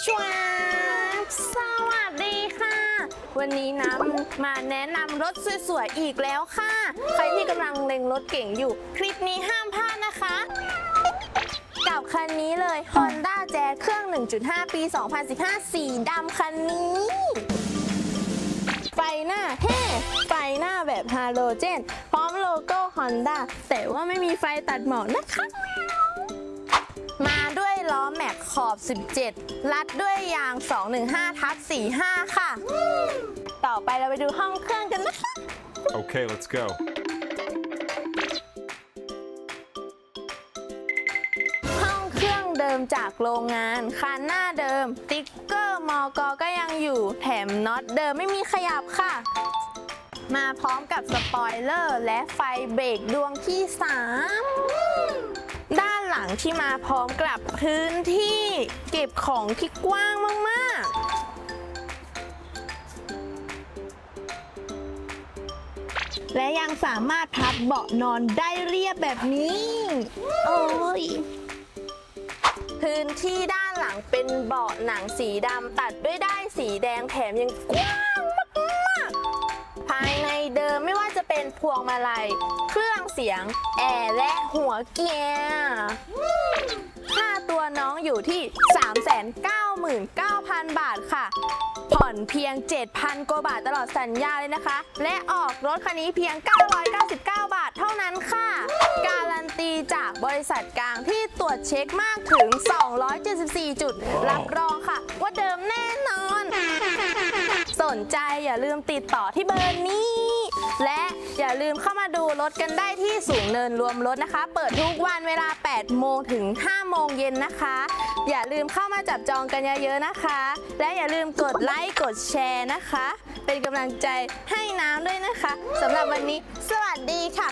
ชวาบสวัสดีค่ะ วันนี้น้ำมาแนะนำรถสวยๆอีกแล้วค่ะ ใครที่กำลังเล็งรถเก่งอยู่ คลิปนี้ห้ามพลาดนะคะ กับคันนี้เลย Honda Jazz เครื่อง 1.5 ปี 2015 สีดำคันนี้ไฟหน้าเท่ไฟหน้าแบบฮาโลเจน พร้อมโลโก้ Honda แต่ว่าไม่มีไฟตัดหมอกนะคะ 17 รัดด้วยยาง 215ทับ45 ค่ะ ต่อไปเราไปดูห้องเครื่องกันนะคะ Okay, let's go. ห้องเครื่องเดิมจากโรงงานคันหน้าเดิม ติ๊กเกอร์มอกอก็ยังอยู่ แถมน็อตเดิมไม่มีขยับค่ะ มาพร้อมกับสปอยเลอร์และไฟเบรกดวงที่3ด้านหลัง ที่มาพร้อมกับพื้นที่เก็บของที่กว้างมากๆ และยังสามารถพับเบาะนอนได้เรียบแบบนี้ โอ้ยพื้นที่ด้านหลังเป็นเบาะหนังสีดำตัดด้วยได้ายสีแดงแถมยังกว้างมากๆ ภายในเดิมไม่ว่าจะเป็นพวงมาลัย เครื่องเสียง แอร์และหัวเกียร์ค่าตัวน้ อยู่ที่ 399,000 บาทค่ะ ผ่อนเพียง 7,000 กว่าบาทตลอดสัญญาเลยนะคะ และออกรถคันนี้เพียง 999 บาทเท่านั้นค่ะ การันตีจากบริษัทกลางที่ตรวจเช็คมากถึง 274 จุด รับรองค่ะ ว่าเดิมแน่ ใจอย่าลืมติดต่อที่เบอร์นี้ และอย่าลืมเข้ามาดูรถกันได้ที่สูงเนินรวมรถนะคะ เปิดทุกวันเวลา 8 โมงถึง 5 โมงเย็นนะคะ อย่าลืมเข้ามาจับจองกันเยอะๆนะคะ และอย่าลืมกดไลค์กดแชร์นะคะ เป็นกำลังใจให้น้ำด้วยนะคะสำหรับวันนี้ สวัสดีค่ะ